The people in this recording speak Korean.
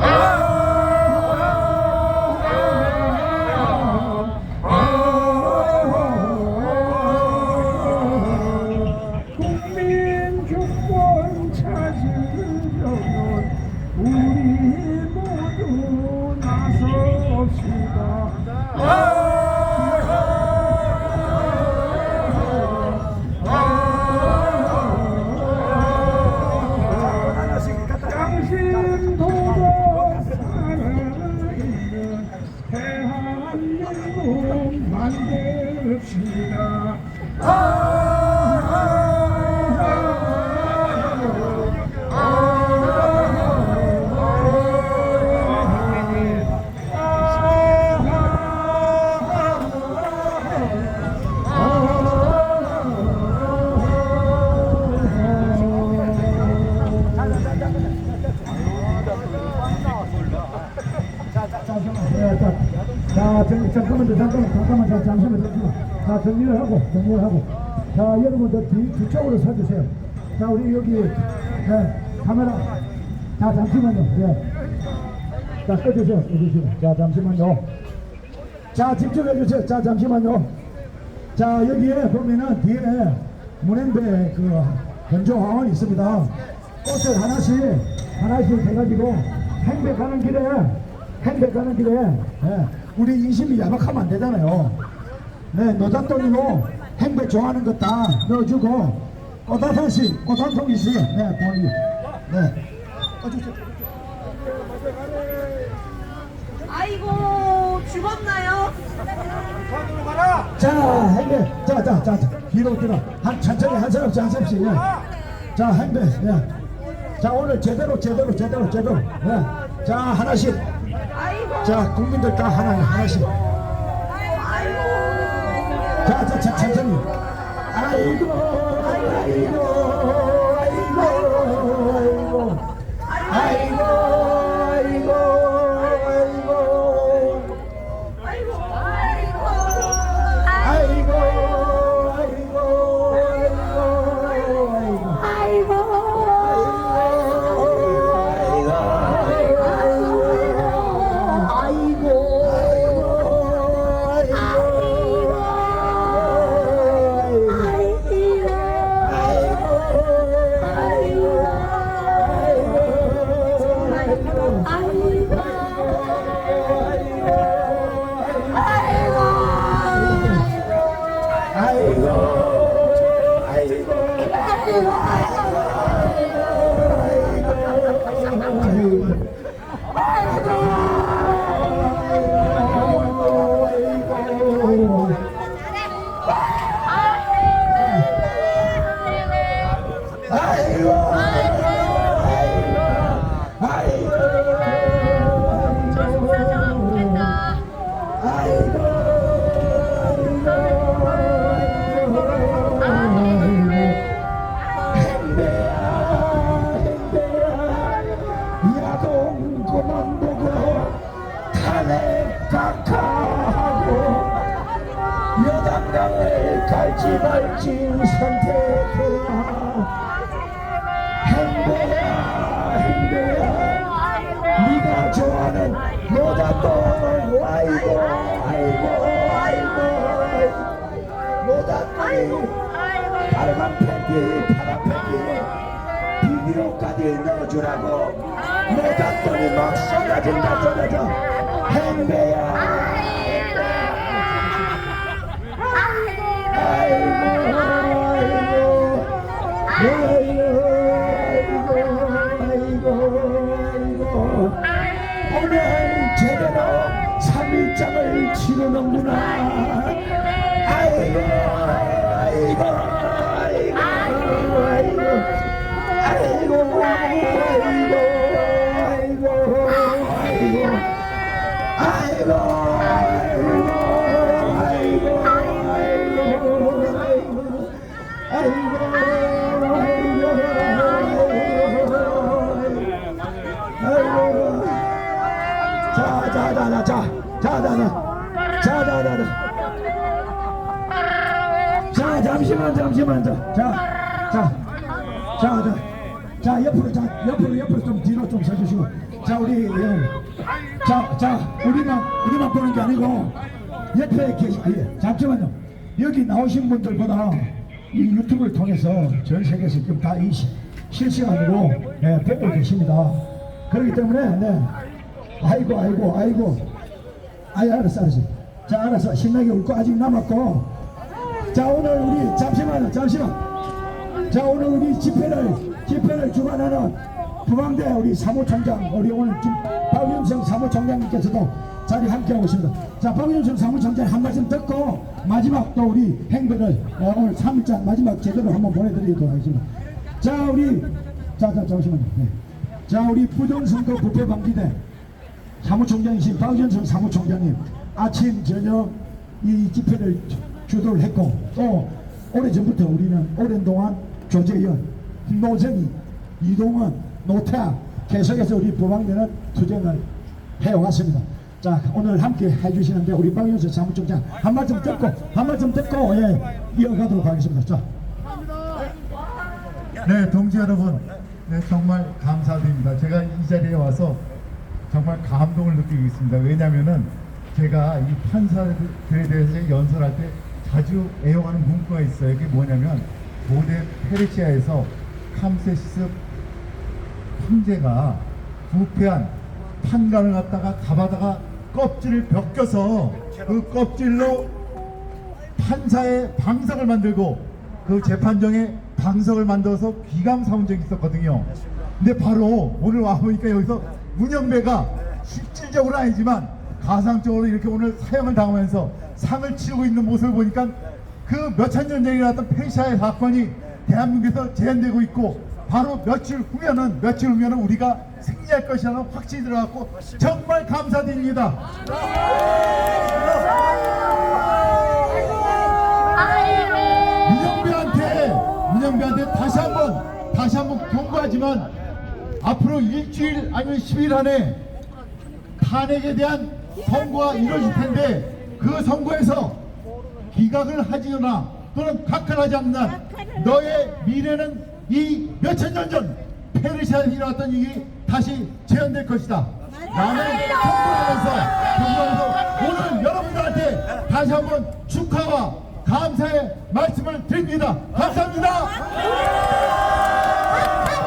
Oh, 자, 정, 잠깐만요, 잠깐만, 잠깐만, 자, 잠시만, 잠시만. 자, 정리를 하고, 정리를 하고. 자, 여러분들 뒤, 뒤쪽으로 서주세요. 자, 우리 여기, 네, 카메라. 자, 잠시만요, 예. 자, 꺼주세요, 꺼주세요. 자, 잠시만요. 자, 집중해 주세요. 자, 잠시만요. 자, 여기에 보면은 뒤에 문행배 그 변조 화원이 있습니다. 꽃을 하나씩, 하나씩 해가지고 행백하는 길에, 행백하는 길에, 예, 우리 인심이 야박하면 안 되잖아요. 네, 노잣돈으로 행백 좋아하는 거다 넣어주고, 꽃 하나씩, 꽃한 통이씩, 네, 보이. 네. 아이고 죽었나요? 자, 행배. 자, 자, 자, 자. 뒤로 들어. 한, 천천히 한 사람씩 한 사람씩. 예. 자, 행배. 예. 자, 오늘 제대로, 제대로, 제대로, 제대로. 예. 자, 하나씩. 자, 국민들 다 하나, 하나씩. 자, 자, 자, 천천히. 아이고, 아이고, Bye. 탄핵 각하하고 여당당을 갈지 말지 선택해야 행배야 행배야. 네가 좋아하는 노단돈 아이고 아이고 아이고 노단돈이 파란 팬티 파란 팬티. 비디오까지 넣어주라고. 노단돈이 막 쏟아진다 쏟아져 일장을 지르는구나 아이고 아이고 아이고 아이고 아이고 아이고 자자자. 자자자자. 자 잠시만 잠시만. 자자자자자. 옆으로 자 옆으로 옆으로 좀 뒤로 좀 서주시고. 자 우리 예. 자자 자, 우리만 우리만 보는 게 아니고 옆에 계신 아, 예, 잠시만요. 여기 나오신 분들보다 이 유튜브를 통해서 전 세계에서 지금 다 이 실시간으로 예, 보고 계십니다. 그렇기 때문에 네. 아이고 아이고 아이고. 아이, 알았어, 알았어. 자, 알았어. 신나게 울고 아직 남았고. 자, 오늘 우리, 잠시만요, 잠시만. 자 오늘 우리 집회를 집회를 주관하는 부방대 우리 사무총장 우리 오늘 김 박윤성 사무총장님께서도 자리 함께하고 있습니다. 자 박윤성 사무총장 한 말씀 듣고 마지막 또 우리 행배를 어, 오늘 3일장 마지막 제대로 한번 보내드리도록 하겠습니다. 자 우리 자 자 잠시만요. 네. 자 우리 부정선거 부패 방지대 사무총장이신 박윤성 사무총장님 아침 저녁 이 집회를 주- 주도를 했고 또 오래전부터 우리는 오랜 동안 조재현, 노정희, 이동원, 노태아 계속해서 우리 부방대는 투쟁을 해왔습니다. 자 오늘 함께 해주시는데 우리 박윤성 사무총장 한 말씀 듣고 한 말씀 듣고 예, 이어가도록 하겠습니다. 자. 네, 동지 여러분, 네, 정말 감사드립니다. 제가 이 자리에 와서 정말 감동을 느끼고 있습니다. 왜냐하면은 제가 이 판사들에 대해서 연설할 때 자주 애용하는 문구가 있어요. 이게 뭐냐면 고대 페르시아에서 캄세시스 황제가 부패한 판관을 갖다가 잡아다가 껍질을 벗겨서 그 껍질로 판사의 방석을 만들고 그 재판정에 방석을 만들어서 귀감 삼은 적이 있었거든요. 근데 바로 오늘 와보니까 여기서 문영배가 실질적으로 아니지만 가상적으로 이렇게 오늘 사형을 당하면서 상을 치르고 있는 모습을 보니까 그 몇천 년 전에 일어났던 페르시아의 사건이 대한민국에서 재현되고 있고 바로 며칠 후면은 며칠 후면은 우리가 승리할 것이라는 확신이 들어갔고 정말 감사드립니다. 문영배한테 문영배한테 다시 한번 다시 한번 경고하지만 앞으로 일주일 아니면 10일 안에 탄핵에 대한 선고가 이루어질 텐데 그 선고에서 기각을 하지거나 또는 각하하지 않는 한 너의 미래는 이 몇천 년 전 페르시아에서 일어났던 일이 다시 재현될 것이다. 나는 경고하면서 경고하면서 오늘 여러분들한테 다시 한번 축하와 감사의 말씀을 드립니다. 감사합니다.